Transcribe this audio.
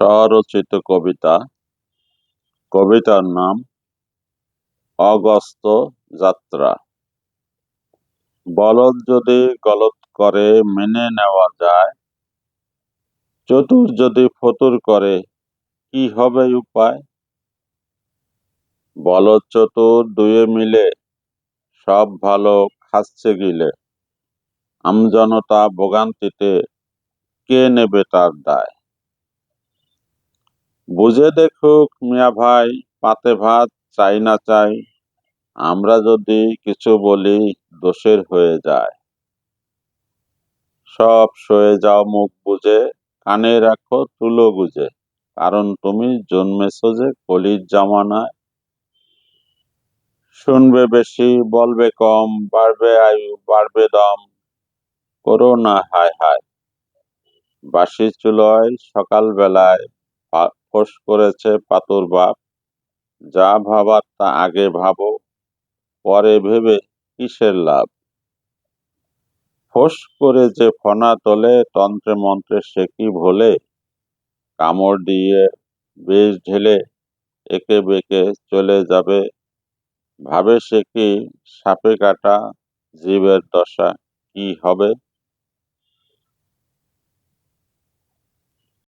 স্বরচিত কবিতা। কবিতার নাম অগস্ত যাত্রা। বলদ যদি গলত করে মেনে নেওয়া যায়, চতুর যদি ফতুর করে, কি হবে উপায়? বলদ চতুর দুয়ে মিলে সব ভালো খাচ্ছে গিলে। আমজনতা ভোগান্তিতে কে নেবে তার দায়? বুঝে দেখুক মিয়া ভাই, পাতে ভাত চাই না চাই, আমরা যদি কিছু বলি দোষের হয়ে যায়। সব সয়ে যাও মুখ বুঝে কানে রাখো তুলো গুজে, কারণ তুমি জন্মেছ যে কলির জামানায়। শুনবে বেশি, বলবে কম, বাড়বে আয়ু, বাড়বে দম, করো না হায় হায়। বাসি চুলয় সকাল ফোস করেছে পাতুর বাপ। যা ভাবার তা আগে ভাবো, পরে ভেবে কিসের লাভ? ফোস করে যে ফনা তোলে, তন্ত্রে মন্ত্রে সে কি ভোলে? কামড় দিয়ে বেশ ঢেলে একে বেঁকে চলে যাবে। ভাবে সে কি সাপে কাটা, জীবের দশা কি হবে?